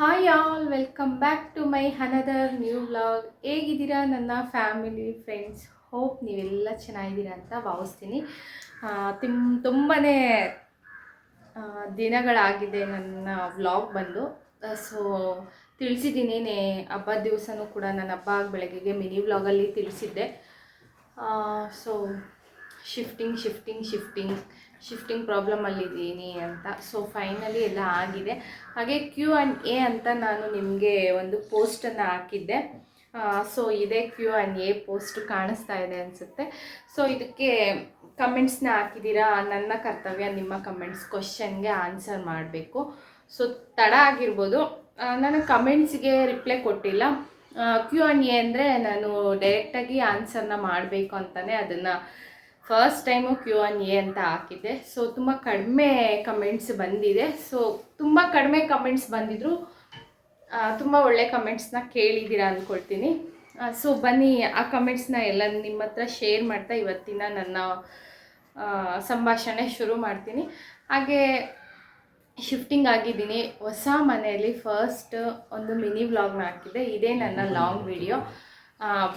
Hi all welcome back to my another new vlog ಹೇಗಿದ್ದೀರಾ ನನ್ನ family friends hope ನೀವೆಲ್ಲ ಚೆನ್ನಾಗಿದ್ದೀರಾ ಅಂತ ಭಾವಿಸ್ತೀನಿ. ತಿಮ್ ತುಂಬಾ ದಿನಗಳಾಗಿದೆ ನನ್ನ ವ್ಲಾಗ್ ಬಂದು. ಸೊ ತಿಳಿಸಿದ್ದೀನಿ ಹಬ್ಬದ ದಿವಸನೂ ಕೂಡ ನನ್ನ ಹಬ್ಬ ಬೆಳಗ್ಗೆಗೆ ಮಿನಿ ವ್ಲಾಗಲ್ಲಿ ತಿಳಿಸಿದ್ದೆ. So shifting shifting shifting shifting ಪ್ರಾಬ್ಲಮಲ್ಲಿದ್ದೀನಿ ಅಂತ. ಸೊ ಫೈನಲಿ ಎಲ್ಲ ಆಗಿದೆ. ಹಾಗೆ ಕ್ಯೂ ಆ್ಯಂಡ್ ಎ ಅಂತ ನಾನು ನಿಮಗೆ ಒಂದು ಪೋಸ್ಟನ್ನು ಹಾಕಿದ್ದೆ. ಸೊ ಇದೇ ಕ್ಯೂ ಆ್ಯಂಡ್ ಎ ಪೋಸ್ಟ್ ಕಾಣಿಸ್ತಾ ಇದೆ ಅನಿಸುತ್ತೆ. ಸೊ ಇದಕ್ಕೆ ಕಮೆಂಟ್ಸ್ನ ಹಾಕಿದ್ದೀರಾ? ನನ್ನ ಕರ್ತವ್ಯ ನಿಮ್ಮ ಕಮೆಂಟ್ಸ್ ಕ್ವಶನ್ಗೆ ಆನ್ಸರ್ ಮಾಡಬೇಕು. ಸೊ ತಡ ಆಗಿರ್ಬೋದು. ನಾನು ಕಮೆಂಟ್ಸ್ಗೆ ರಿಪ್ಲೈ ಕೊಟ್ಟಿಲ್ಲ. ಕ್ಯೂ ಆ್ಯಂಡ್ ಎ ಅಂದರೆ ನಾನು ಡೈರೆಕ್ಟಾಗಿ ಆನ್ಸರ್ನ ಮಾಡಬೇಕು ಅಂತಲೇ ಅದನ್ನು first time Q and A ಅಂತ ಹಾಕಿದ್ದೆ. ಸೊ ತುಂಬ ಕಡಿಮೆ ಕಮೆಂಟ್ಸ್ ಬಂದಿದೆ. ಸೊ ತುಂಬ ಕಡಿಮೆ ಕಮೆಂಟ್ಸ್ ಬಂದಿದ್ರು. ತುಂಬ ಒಳ್ಳೆ ಕಮೆಂಟ್ಸ್ನ ಕೇಳಿದ್ದೀರಾ ಅಂದ್ಕೊಳ್ತೀನಿ ಸೊ ಬನ್ನಿ, ಆ ಕಮೆಂಟ್ಸ್ನ ಎಲ್ಲ ನಿಮ್ಮ ಹತ್ರ ಶೇರ್ ಮಾಡ್ತಾ ಇವತ್ತಿನ ನನ್ನ ಸಂಭಾಷಣೆ ಶುರು ಮಾಡ್ತೀನಿ. ಹಾಗೆ ಶಿಫ್ಟಿಂಗ್ ಆಗಿದ್ದೀನಿ. ಹೊಸ ಮನೆಯಲ್ಲಿ ಫಸ್ಟ್ ಒಂದು ಮಿನಿ ವ್ಲಾಗ್ನ ಹಾಕಿದ್ದೆ. ಇದೇ ನನ್ನ ಲಾಂಗ್ ವಿಡಿಯೋ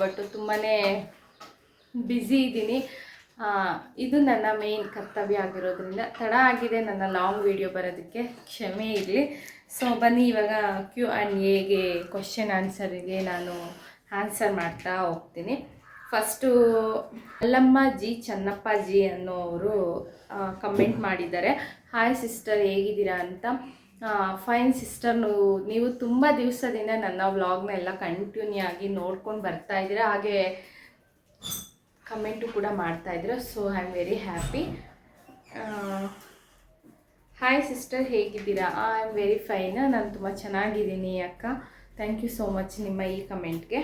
ಬಟ್ ತುಂಬಾ ಬ್ಯುಸಿ ಇದ್ದೀನಿ. ಇದು ನನ್ನ ಮೇನ್ ಕರ್ತವ್ಯ ಆಗಿರೋದ್ರಿಂದ ತಡ ಆಗಿದೆ ನನ್ನ ಲಾಂಗ್ ವಿಡಿಯೋ ಬರೋದಕ್ಕೆ, ಕ್ಷಮೆ ಇರಲಿ. ಸೊ ಬನ್ನಿ, ಇವಾಗ ಕ್ಯೂ ಆ್ಯಂಡ್ ಎಗೆ ಕ್ವಶನ್ ಆನ್ಸರಿಗೆ ನಾನು ಆನ್ಸರ್ ಮಾಡ್ತಾ ಹೋಗ್ತೀನಿ. ಫಸ್ಟು ಅಲ್ಲಮ್ಮ ಜಿ ಚನ್ನಪ್ಪ ಜಿ ಅನ್ನೋರು ಕಮೆಂಟ್ ಮಾಡಿದ್ದಾರೆ. ಹಾಯ್ ಸಿಸ್ಟರ್ ಹೇಗಿದ್ದೀರಾ ಅಂತ. ಫೈನ್ ಸಿಸ್ಟರ್ ನೀವು ತುಂಬ ದಿವಸದಿಂದ ನನ್ನ ವ್ಲಾಗ್ನ ಎಲ್ಲ ಕಂಟಿನ್ಯೂ ಆಗಿ ನೋಡ್ಕೊಂಡು ಬರ್ತಾ ಇದ್ದೀರಾ. ಹಾಗೆ ಕಮೆಂಟು ಕೂಡ ಮಾಡ್ತಾ ಇದ್ರು so I am very happy hi sister ಹೇಗಿದ್ದೀರಾ? ಐ ಆಮ್ ವೆರಿ ಫೈನ್ ನಾನು ತುಂಬ ಚೆನ್ನಾಗಿದ್ದೀನಿ ಅಕ್ಕ. ಥ್ಯಾಂಕ್ ಯು ಸೋ ಮಚ್ ನಿಮ್ಮ ಈ ಕಮೆಂಟ್ಗೆ.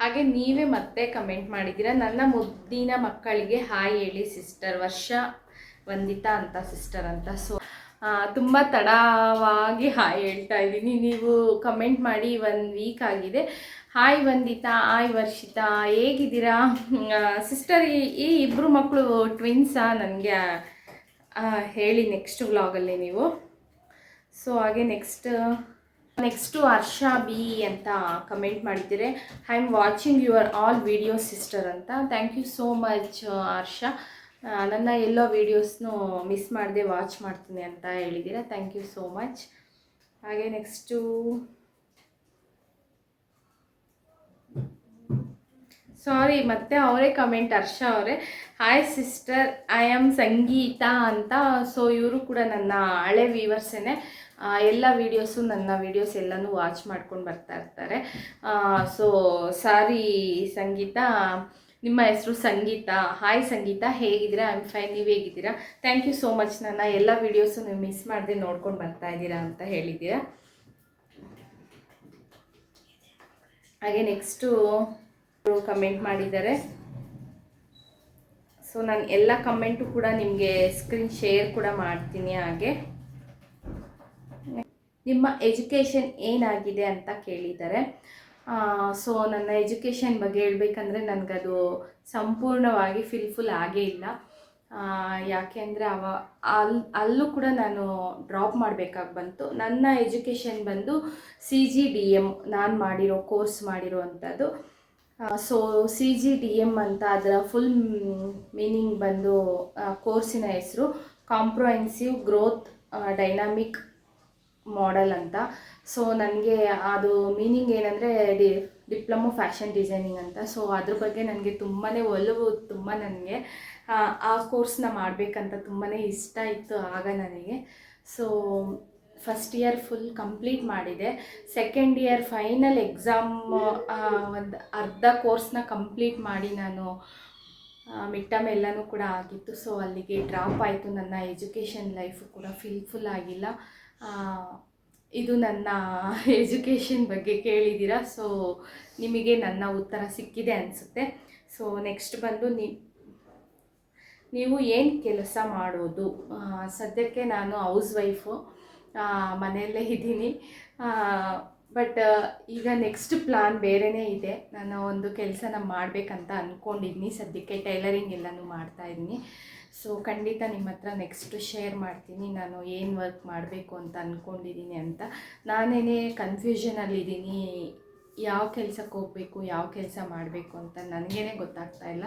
ಹಾಗೆ ನೀವೇ ಮತ್ತೆ ಕಮೆಂಟ್ ಮಾಡಿದ್ದೀರಾ? ನನ್ನ ಮುದ್ದಿನ ಮಕ್ಕಳಿಗೆ ಹಾಯ್ ಹೇಳಿ ಸಿಸ್ಟರ್ ವರ್ಷ ವಂದಿತಾ ಅಂತ ಸಿಸ್ಟರ್ ಅಂತ. ಸೊ ತುಂಬ ತಡವಾಗಿ ಹಾಯ್ ಹೇಳ್ತಾ ಇದ್ದೀನಿ. ನೀವು ಕಮೆಂಟ್ ಮಾಡಿ ಒಂದು ವೀಕ್ ಆಗಿದೆ. ಹಾಯ್ ವಂದಿತಾ, ಹಾಯ್ ವರ್ಷಿತಾ, ಹೇಗಿದ್ದೀರಾ? ಸಿಸ್ಟರ್ ಈ ಇಬ್ಬರು ಮಕ್ಕಳು ಟ್ವಿನ್ಸಾ ನನಗೆ ಹೇಳಿ ನೆಕ್ಸ್ಟ್ ವ್ಲಾಗಲ್ಲಿ ನೀವು. ಸೊ ಹಾಗೆ ನೆಕ್ಸ್ಟ್ ನೆಕ್ಸ್ಟು ಹರ್ಷ ಬಿ ಅಂತ ಕಮೆಂಟ್ ಮಾಡಿದ್ದೀರಿ. I am watching your all videos sister ಅಂತ. Thank you so much Harsha. ನನ್ನ ಎಲ್ಲೋ ವೀಡಿಯೋಸ್ನು ಮಿಸ್ ಮಾಡದೆ ವಾಚ್ ಮಾಡ್ತೀನಿ ಅಂತ ಹೇಳಿದ್ದೀರಾ. ಥ್ಯಾಂಕ್ ಯು ಸೋ ಮಚ್ ಹಾಗೆ ನೆಕ್ಸ್ಟು ಸಾರಿ ಮತ್ತೆ ಅವರೇ ಕಮೆಂಟ್ ಹರ್ಷ ಅವರೇ. Hi sister I am Sangeetha ಅಂತ. ಸೊ ಇವರು ಕೂಡ ನನ್ನ ಹಳೆ ವೀವರ್ಸೇ ಎಲ್ಲ ವೀಡಿಯೋಸು ನನ್ನ ವೀಡಿಯೋಸ್ ಎಲ್ಲನೂ ವಾಚ್ ಮಾಡ್ಕೊಂಡು ಬರ್ತಾ ಇರ್ತಾರೆ. So sorry Sangeetha. ನಿಮ್ಮ ಹೆಸರು ಸಂಗೀತ. ಹಾಯ್ ಸಂಗೀತ, ಹೇಗಿದ್ದೀರಾ? ಐ ಆಮ್ ಫೈನ್ ನೀವು ಹೇಗಿದ್ದೀರಾ? ಥ್ಯಾಂಕ್ ಯು ಸೋ ಮಚ್ ನನ್ನ ಎಲ್ಲ ವೀಡಿಯೋಸು ನೀವು ಮಿಸ್ ಮಾಡದೆ ನೋಡ್ಕೊಂಡು ಬರ್ತಾ ಇದ್ದೀರಾ ಅಂತ ಹೇಳಿದ್ದೀರಾ. ಹಾಗೆ ನೆಕ್ಸ್ಟು ಕಮೆಂಟ್ ಮಾಡಿದ್ದಾರೆ. ಸೊ ನಾನು ಎಲ್ಲ ಕಮೆಂಟು ಕೂಡ ನಿಮಗೆ ಸ್ಕ್ರೀನ್ ಶೇರ್ ಕೂಡ ಮಾಡ್ತೀನಿ ಹಾಗೆ. ನಿಮ್ಮ ಎಜುಕೇಷನ್ ಏನಾಗಿದೆ ಅಂತ ಕೇಳಿದ್ದಾರೆ. ಸೊ ನನ್ನ ಎಜುಕೇಷನ್ ಬಗ್ಗೆ ಹೇಳಬೇಕಂದ್ರೆ ನನಗದು ಸಂಪೂರ್ಣವಾಗಿ ಫಿಲ್ಫುಲ್ ಆಗೇ ಇಲ್ಲ. ಯಾಕೆ ಅಂದರೆ ಅವ ಅಲ್ಲಿ ಅಲ್ಲೂ ಕೂಡ ನಾನು ಡ್ರಾಪ್ ಮಾಡಬೇಕಾಗಿ ಬಂತು. ನನ್ನ ಎಜುಕೇಷನ್ ಬಂದು ಸಿ ಜಿ ಡಿ ಎಂ ನಾನು ಮಾಡಿರೋ ಕೋರ್ಸ್ ಮಾಡಿರೋ ಅಂಥದ್ದು. So C G D M ಅಂತ ಅದರ ಫುಲ್ ಮೀನಿಂಗ್ ಬಂದು ಕೋರ್ಸಿನ ಹೆಸರು ಕಾಂಪ್ರಹೆನ್ಸಿವ್ ಗ್ರೋತ್ ಡೈನಾಮಿಕ್ ಮಾಡೆಲ್ ಅಂತ. ಸೊ ನನಗೆ ಅದು ಮೀನಿಂಗ್ ಏನಂದರೆ ಡಿ, ಡಿಪ್ಲೊಮೊ ಫ್ಯಾಷನ್ ಡಿಸೈನಿಂಗ್ ಅಂತ. ಸೊ ಅದ್ರ ಬಗ್ಗೆ ನನಗೆ ತುಂಬಾ ಒಲವು ತುಂಬ ನನಗೆ. ಆ ಕೋರ್ಸ್ನ ಮಾಡಬೇಕಂತ ತುಂಬಾ ಇಷ್ಟ ಇತ್ತು ಆಗ ನನಗೆ. So first year full complete ಮಾಡಿದೆ. ಸೆಕೆಂಡ್ ಇಯರ್ ಫೈನಲ್ ಎಕ್ಸಾಮ್ ಒಂದು ಅರ್ಧ ಕೋರ್ಸ್ನ ಕಂಪ್ಲೀಟ್ ಮಾಡಿ ನಾನು ಮಿಡ್ ಟರ್ಮ್ ಎಲ್ಲನೂ ಕೂಡ ಆಗಿತ್ತು. ಸೊ ಅಲ್ಲಿಗೆ ಡ್ರಾಪ್ ಆಯಿತು. ನನ್ನ ಎಜುಕೇಷನ್ ಲೈಫು ಕೂಡ ಫಿಲ್ಫುಲ್ ಆಗಿಲ್ಲ. ಇದು ನನ್ನ ಎಜುಕೇಷನ್ ಬಗ್ಗೆ ಕೇಳಿದ್ದೀರಾ? ಸೊ ನಿಮಗೆ ನನ್ನ ಉತ್ತರ ಸಿಕ್ಕಿದೆ ಅನಿಸುತ್ತೆ. ಸೊ ನೆಕ್ಸ್ಟ್ ಬಂದು ನಿ, ನೀವು ಏನು ಕೆಲಸ ಮಾಡೋದು? ಸದ್ಯಕ್ಕೆ ನಾನು ಹೌಸ್ ವೈಫು ಮನೆಯಲ್ಲೇ ಇದ್ದೀನಿ. ಬಟ್, ಈಗ ನೆಕ್ಸ್ಟ್ ಪ್ಲಾನ್ ಬೇರೆಯೇ ಇದೆ. ನಾನು ಒಂದು ಕೆಲಸನ ಮಾಡಬೇಕಂತ ಅಂದ್ಕೊಂಡಿದ್ದೀನಿ ಸದ್ಯಕ್ಕೆ ಟೈಲರಿಂಗ್ ಎಲ್ಲನೂ ಮಾಡ್ತಾಯಿದ್ದೀನಿ ಸೊ ಖಂಡಿತ ನಿಮ್ಮ ಹತ್ರ ನೆಕ್ಸ್ಟ್ ಶೇರ್ ಮಾಡ್ತೀನಿ. ನಾನು ಏನು ವರ್ಕ್ ಮಾಡಬೇಕು ಅಂತ ಅಂದ್ಕೊಂಡಿದ್ದೀನಿ ಅಂತ. ನಾನೇನೇ ಕನ್ಫ್ಯೂಷನಲ್ಲಿದ್ದೀನಿ ಯಾವ ಕೆಲಸಕ್ಕೆ ಹೋಗಬೇಕು, ಯಾವ ಕೆಲಸ ಮಾಡಬೇಕು ಅಂತ ನನಗೇನೆ ಗೊತ್ತಾಗ್ತಾ ಇಲ್ಲ.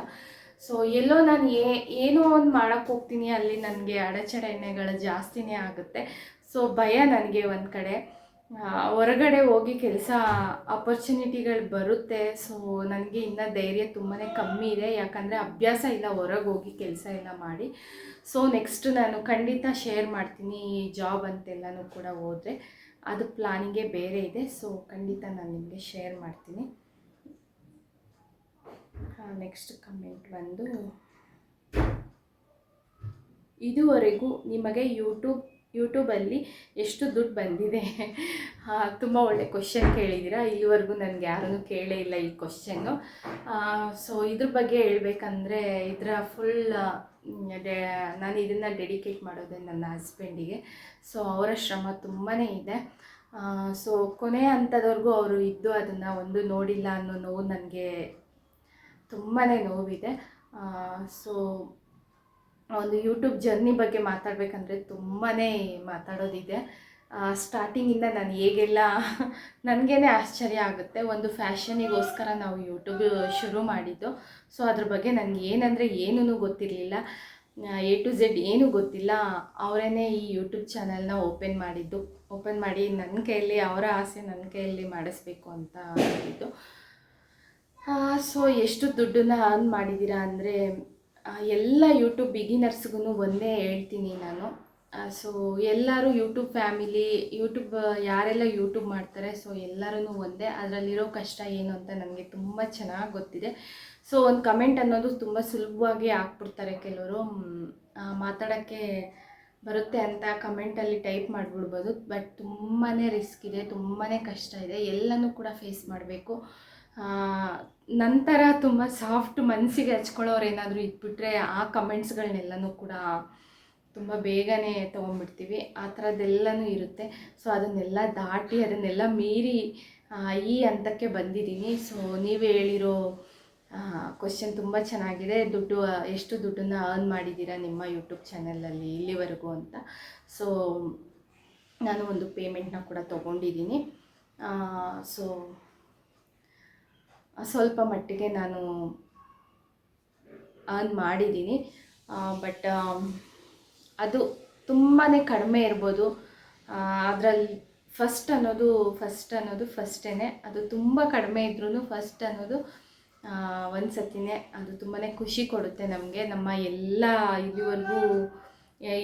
ಸೊ ಎಲ್ಲೋ ನಾನು ಏ, ಏನೋ ಒಂದು ಮಾಡೋಕ್ಕೆ ಹೋಗ್ತೀನಿ. ಅಲ್ಲಿ ನನಗೆ ಅಡಚಣೆಗಳು ಜಾಸ್ತಿನೇ ಆಗುತ್ತೆ. ಸೊ ಭಯ ನನಗೆ ಒಂದು ಕಡೆ. ಹೊರಗಡೆ ಹೋಗಿ ಕೆಲಸ ಅಪರ್ಚುನಿಟಿಗಳು ಬರುತ್ತೆ. ಸೊ ನನಗೆ ಇನ್ನು ಧೈರ್ಯ ತುಂಬಾ ಕಮ್ಮಿ ಇದೆ. ಯಾಕಂದರೆ ಅಭ್ಯಾಸ ಇಲ್ಲ, ಹೊರಗೆ ಹೋಗಿ ಕೆಲಸ ಎಲ್ಲ ಮಾಡಿ. ಸೊ ನೆಕ್ಸ್ಟ್ ನಾನು ಖಂಡಿತ ಶೇರ್ ಮಾಡ್ತೀನಿ ಈ ಜಾಬ್ ಅಂತೆಲ್ಲನೂ ಕೂಡ ಹೋದರೆ. ಅದು ಪ್ಲಾನಿಂಗೇ ಬೇರೆ ಇದೆ. ಸೊ ಖಂಡಿತ ನಾನು ನಿಮಗೆ ಶೇರ್ ಮಾಡ್ತೀನಿ. ನೆಕ್ಸ್ಟ್ ಕಮೆಂಟ್ ಬಂದು, ಇದುವರೆಗೂ ನಿಮಗೆ ಯೂಟ್ಯೂಬ್ ಯೂಟ್ಯೂಬಲ್ಲಿ ಎಷ್ಟು ದುಡ್ಡು ಬಂದಿದೆ? ತುಂಬ ಒಳ್ಳೆ ಕ್ವಶನ್ ಕೇಳಿದ್ದೀರಾ. ಇಲ್ಲಿವರೆಗೂ ನನಗೆ ಯಾರೂ ಕೇಳೇ ಇಲ್ಲ ಈ ಕ್ವಶನ್ನು ಸೊ ಇದ್ರ ಬಗ್ಗೆ ಹೇಳ್ಬೇಕಂದ್ರೆ ಇದರ ಫುಲ್ ನಾನು ಇದನ್ನು ಡೆಡಿಕೇಟ್ ಮಾಡೋದೇ ನನ್ನ ಹಸ್ಬೆಂಡಿಗೆ ಸೊ ಅವರ ಶ್ರಮ ತುಂಬಾ ಇದೆ. ಸೊ ಕೊನೆ ಹಂತದವರೆಗೂ ಅವರು ಇದ್ದು ಅದನ್ನು ಒಂದು ನೋಡಿಲ್ಲ ಅನ್ನೋ ನೋವು ನನಗೆ ತುಂಬಾ ನೋವಿದೆ. ಸೊ ಒಂದು ಯೂಟ್ಯೂಬ್ ಜರ್ನಿ ಬಗ್ಗೆ ಮಾತಾಡಬೇಕಂದ್ರೆ ತುಂಬಾ ಮಾತಾಡೋದಿದೆ. ಸ್ಟಾರ್ಟಿಂಗಿಂದ ನಾನು ಹೇಗೆಲ್ಲ ನನಗೇ ಆಶ್ಚರ್ಯ ಆಗುತ್ತೆ. ಒಂದು ಫ್ಯಾಷನಿಗೋಸ್ಕರ ನಾವು ಯೂಟ್ಯೂಬ್ ಶುರು ಮಾಡಿದ್ದು. ಸೊ ಅದ್ರ ಬಗ್ಗೆ ನನಗೆ ಏನಂದರೆ ಏನೂ ಗೊತ್ತಿರಲಿಲ್ಲ. ಎ ಟು ಝೆಡ್ ಏನೂ ಗೊತ್ತಿಲ್ಲ. ಅವರೇ ಈ ಯೂಟ್ಯೂಬ್ ಚಾನಲ್ನ ಓಪನ್ ಮಾಡಿದ್ದು. ಓಪನ್ ಮಾಡಿ ನನ್ನ ಕೈಯಲ್ಲಿ, ಅವರ ಆಸೆ ನನ್ನ ಕೈಯಲ್ಲಿ ಮಾಡಿಸ್ಬೇಕು ಅಂತ ಹೇಳಿದ್ದು. ಸೊ ಎಷ್ಟು ದುಡ್ಡನ್ನ ಅರ್ನ್ ಮಾಡಿದ್ದೀರಾ ಅಂದರೆ ಎಲ್ಲ ಯೂಟ್ಯೂಬ್ ಬಿಗಿನರ್ಸ್ಗೂ ಒಂದೇ ಹೇಳ್ತೀನಿ ನಾನು. ಸೊ ಎಲ್ಲರೂ ಯೂಟ್ಯೂಬ್ ಫ್ಯಾಮಿಲಿ ಯೂಟ್ಯೂಬ್ ಯಾರೆಲ್ಲ ಯೂಟ್ಯೂಬ್ ಮಾಡ್ತಾರೆ ಸೊ ಎಲ್ಲರೂ ಒಂದೇ. ಅದರಲ್ಲಿರೋ ಕಷ್ಟ ಏನು ಅಂತ ನನಗೆ ತುಂಬ ಚೆನ್ನಾಗಿ ಗೊತ್ತಿದೆ. ಸೊ ಒಂದು ಕಮೆಂಟ್ ಅನ್ನೋದು ತುಂಬ ಸುಲಭವಾಗಿ ಹಾಕ್ಬಿಡ್ತಾರೆ ಕೆಲವರು. ಮಾತಾಡೋಕ್ಕೆ ಬರುತ್ತೆ ಅಂತ ಕಮೆಂಟಲ್ಲಿ ಟೈಪ್ ಮಾಡಿಬಿಡ್ಬೋದು ಬಟ್ ತುಂಬಾ ರಿಸ್ಕ್ ಇದೆ ತುಂಬಾ ಕಷ್ಟ ಇದೆ. ಎಲ್ಲನೂ ಕೂಡ ಫೇಸ್ ಮಾಡಬೇಕು. ನಂತರ ತುಂಬ ಸಾಫ್ಟ್ ಮನಸ್ಸಿಗೆ ಹಚ್ಕೊಳ್ಳೋರು ಏನಾದರೂ ಇದ್ಬಿಟ್ರೆ ಆ ಕಮೆಂಟ್ಸ್ಗಳನ್ನೆಲ್ಲನೂ ಕೂಡ ತುಂಬ ಬೇಗನೆ ತೊಗೊಂಡ್ಬಿಡ್ತೀವಿ. ಆ ಥರದ್ದೆಲ್ಲನೂ ಇರುತ್ತೆ. ಸೊ ಅದನ್ನೆಲ್ಲ ದಾಟಿ, ಅದನ್ನೆಲ್ಲ ಮೀರಿ ಈ ಹಂತಕ್ಕೆ ಬಂದಿದ್ದೀನಿ ಸೊ ನೀವು ಹೇಳಿರೋ ಕ್ವಶನ್ ತುಂಬ ಚೆನ್ನಾಗಿದೆ. ದುಡ್ಡು, ಎಷ್ಟು ದುಡ್ಡನ್ನು ಅರ್ನ್ ಮಾಡಿದ್ದೀರಾ ನಿಮ್ಮ ಯೂಟ್ಯೂಬ್ ಚಾನಲಲ್ಲಿ ಇಲ್ಲಿವರೆಗೂ ಅಂತ. ಸೊ ನಾನು ಒಂದು ಪೇಮೆಂಟ್ನ ಕೂಡ ತೊಗೊಂಡಿದ್ದೀನಿ ಸೊ ಸ್ವಲ್ಪ ಮಟ್ಟಿಗೆ ನಾನು ಅರ್ನ್ ಮಾಡಿದ್ದೀನಿ. ಬಟ್ ಅದು ತುಂಬಾ ಕಡಿಮೆ ಇರ್ಬೋದು. ಅದರಲ್ಲಿ ಫಸ್ಟ್ ಅನ್ನೋದು ಫಸ್ಟ್ ಅನ್ನೋದು ಫಸ್ಟೇ ಅದು ತುಂಬ ಕಡಿಮೆ ಇದ್ರೂ ಫಸ್ಟ್ ಅನ್ನೋದು ಒಂದು ಸತಿನೇ ಅದು ತುಂಬಾ ಖುಷಿ ಕೊಡುತ್ತೆ ನಮಗೆ. ನಮ್ಮ ಎಲ್ಲ ಇದುವರೆಗೂ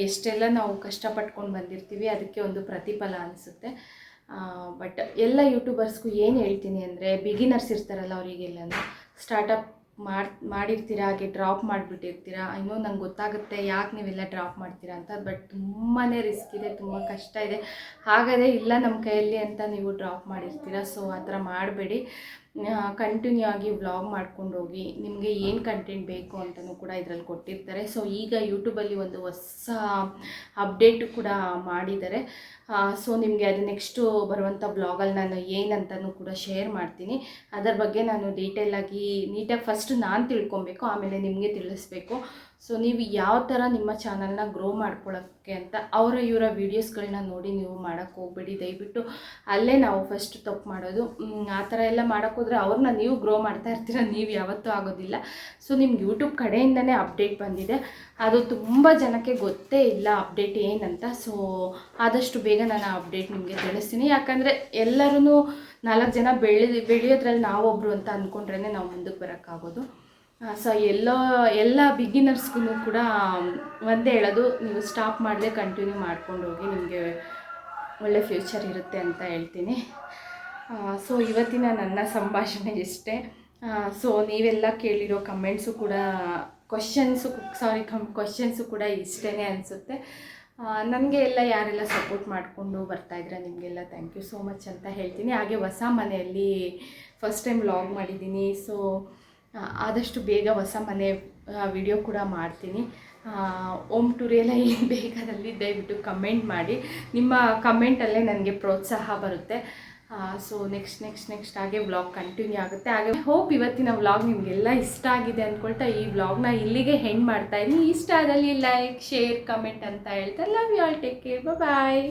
ಎಷ್ಟೆಲ್ಲ ನಾವು ಕಷ್ಟಪಟ್ಕೊಂಡು ಬಂದಿರ್ತೀವಿ, ಅದಕ್ಕೆ ಒಂದು ಪ್ರತಿಫಲ ಅನಿಸುತ್ತೆ. ಬಟ್ ಎಲ್ಲ ಯೂಟ್ಯೂಬರ್ಸ್ಗೂ ಏನು ಹೇಳ್ತೀನಿ ಅಂದರೆ ಬಿಗಿನರ್ಸ್ ಇರ್ತಾರಲ್ಲ ಅವರಿಗೆಲ್ಲ ಸ್ಟಾರ್ಟಪ್ ಮಾಡಿ, ಮಾಡಿರ್ತೀರಾ, ಹಾಗೆ ಡ್ರಾಪ್ ಮಾಡಿಬಿಟ್ಟಿರ್ತೀರಾ ಇನ್ನೂ ನಂಗೆ ಗೊತ್ತಾಗುತ್ತೆ ಯಾಕೆ ನೀವೆಲ್ಲ ಡ್ರಾಪ್ ಮಾಡ್ತೀರಾ ಅಂತ ಬಟ್ ತುಂಬಾ ರಿಸ್ಕ್ ಇದೆ, ತುಂಬ ಕಷ್ಟ ಇದೆ. ಹಾಗಾದರೆ ಇಲ್ಲ ನಮ್ಮ ಕೈಯಲ್ಲಿ ಅಂತ ನೀವು ಡ್ರಾಪ್ ಮಾಡಿರ್ತೀರಾ ಸೊ ಆ ಥರ ಮಾಡಬೇಡಿ. ಕಂಟಿನ್ಯೂ ಆಗಿ ವ್ಲಾಗ್ ಮಾಡ್ಕೊಂಡು ಹೋಗಿ ನಿಮಗೆ ಏನು ಕಂಟೆಂಟ್ ಬೇಕು ಅಂತಲೂ ಕೂಡ ಇದರಲ್ಲಿ ಕೊಟ್ಟಿರ್ತಾರೆ. ಸೊ ಈಗ ಯೂಟ್ಯೂಬಲ್ಲಿ ಒಂದು ಹೊಸ ಅಪ್ಡೇಟ್ ಕೂಡ ಮಾಡಿದ್ದಾರೆ. ಸೊ ನಿಮಗೆ ಅದು ನೆಕ್ಸ್ಟು ಬರುವಂಥ ಬ್ಲಾಗಲ್ಲಿ ನಾನು ಏನಂತನೂ ಕೂಡ ಶೇರ್ ಮಾಡ್ತೀನಿ. ಅದರ ಬಗ್ಗೆ ನಾನು ಡೀಟೇಲಾಗಿ ನೀಟಾಗಿ ಫಸ್ಟ್ ನಾನು ತಿಳ್ಕೊಬೇಕು, ಆಮೇಲೆ ನಿಮಗೆ ತಿಳಿಸ್ಬೇಕು. ಸೊ ನೀವು ಯಾವ ಥರ ನಿಮ್ಮ ಚಾನಲ್ನ ಗ್ರೋ ಮಾಡ್ಕೊಳ್ಳೋಕ್ಕೆ ಅಂತ ಅವರ ಇವರ ವೀಡಿಯೋಸ್ಗಳನ್ನ ನೋಡಿ ನೀವು ಮಾಡೋಕ್ಕೆ ಹೋಗ್ಬೇಡಿ. ದಯವಿಟ್ಟು ಅಲ್ಲೇ ನಾವು ಫಸ್ಟ್ ತಪ್ಪು ಮಾಡೋದು. ಆ ಥರ ಎಲ್ಲ ಮಾಡೋಕ್ಕೋದ್ರೆ ಅವ್ರನ್ನ ನೀವು ಗ್ರೋ ಮಾಡ್ತಾ ಇರ್ತೀರ, ನೀವು ಯಾವತ್ತೂ ಆಗೋದಿಲ್ಲ. ಸೊ ನಿಮ್ಗೆ ಯೂಟ್ಯೂಬ್ ಕಡೆಯಿಂದನೇ ಅಪ್ಡೇಟ್ ಬಂದಿದೆ. ಅದು ತುಂಬ ಜನಕ್ಕೆ ಗೊತ್ತೇ ಇಲ್ಲ ಅಪ್ಡೇಟ್ ಏನಂತ. ಸೊ ಆದಷ್ಟು ಬೇಗ ನಾನು ಅಪ್ಡೇಟ್ ನಿಮಗೆ ತಿಳಿಸ್ತೀನಿ. ಯಾಕಂದರೆ ಎಲ್ಲರೂ ನಾಲ್ಕು ಜನ ಬೆಳೆ ಬೆಳೆಯೋದ್ರಲ್ಲಿ ನಾವೊಬ್ಬರು ಅಂತ ಅಂದ್ಕೊಂಡ್ರೇ ನಾವು ಮುಂದಕ್ಕೆ ಬರೋಕ್ಕಾಗೋದು ಸೊ ಎಲ್ಲೋ, ಎಲ್ಲ ಬಿಗಿನರ್ಸ್ಗೂ ಕೂಡ ಒಂದೇ ಹೇಳೋದು, ನೀವು ಸ್ಟಾಪ್ ಮಾಡದೆ ಕಂಟಿನ್ಯೂ ಮಾಡ್ಕೊಂಡು ಹೋಗಿ ನಿಮಗೆ ಒಳ್ಳೆ ಫ್ಯೂಚರ್ ಇರುತ್ತೆ ಅಂತ ಹೇಳ್ತೀನಿ. ಸೊ ಇವತ್ತಿನ ನನ್ನ ಸಂಭಾಷಣೆ ಇಷ್ಟೇ. ಸೊ ನೀವೆಲ್ಲ ಕೇಳಿರೋ ಕಮೆಂಟ್ಸು ಕೂಡ ಕ್ವಶನ್ಸು ಸಾರಿ ಕಮ್ ಕ್ವಶನ್ಸು ಕೂಡ ಇಷ್ಟೇ ಅನಿಸುತ್ತೆ. ನನಗೆ ಎಲ್ಲ ಯಾರೆಲ್ಲ ಸಪೋರ್ಟ್ ಮಾಡಿಕೊಂಡು ಬರ್ತಾಯಿದ್ರೆ ನಿಮಗೆಲ್ಲ ಥ್ಯಾಂಕ್ ಯು ಸೋ ಮಚ್ ಅಂತ ಹೇಳ್ತೀನಿ. ಹಾಗೆ ಹೊಸ ಮನೆಯಲ್ಲಿ ಫಸ್ಟ್ ಟೈಮ್ ಲಾಗ್ ಮಾಡಿದ್ದೀನಿ. ಸೊ ಆದಷ್ಟು ಬೇಗ ಹೊಸ ಮನೆ ವಿಡಿಯೋ ಕೂಡ ಮಾಡ್ತೀನಿ. ಓಮ್ ಟೂರಿಯಲ್ಲ ಏನು ಬೇಕಾದಲ್ಲಿ ದಯವಿಟ್ಟು ಕಮೆಂಟ್ ಮಾಡಿ. ನಿಮ್ಮ ಕಮೆಂಟಲ್ಲೇ ನನಗೆ ಪ್ರೋತ್ಸಾಹ ಬರುತ್ತೆ. ಸೊ ನೆಕ್ಸ್ಟ್ ನೆಕ್ಸ್ಟ್ ನೆಕ್ಸ್ಟ್ ಹಾಗೆ ವ್ಲಾಗ್ ಕಂಟಿನ್ಯೂ ಆಗುತ್ತೆ. ಹಾಗೆ ಹೋಪ್ ಇವತ್ತಿನ ವ್ಲಾಗ್ ನಿಮಗೆಲ್ಲ ಇಷ್ಟ ಆಗಿದೆ ಅಂದ್ಕೊಳ್ತಾ ಈ ವ್ಲಾಗ್ನ ಇಲ್ಲಿಗೆ ಹೆಂಡ್ ಮಾಡ್ತಾ ಇದ್ದೀನಿ. ಇಷ್ಟ ಆದಲ್ಲಿ ಲೈಕ್ ಶೇರ್ ಕಮೆಂಟ್ ಅಂತ ಹೇಳ್ತಾ love you all take care bye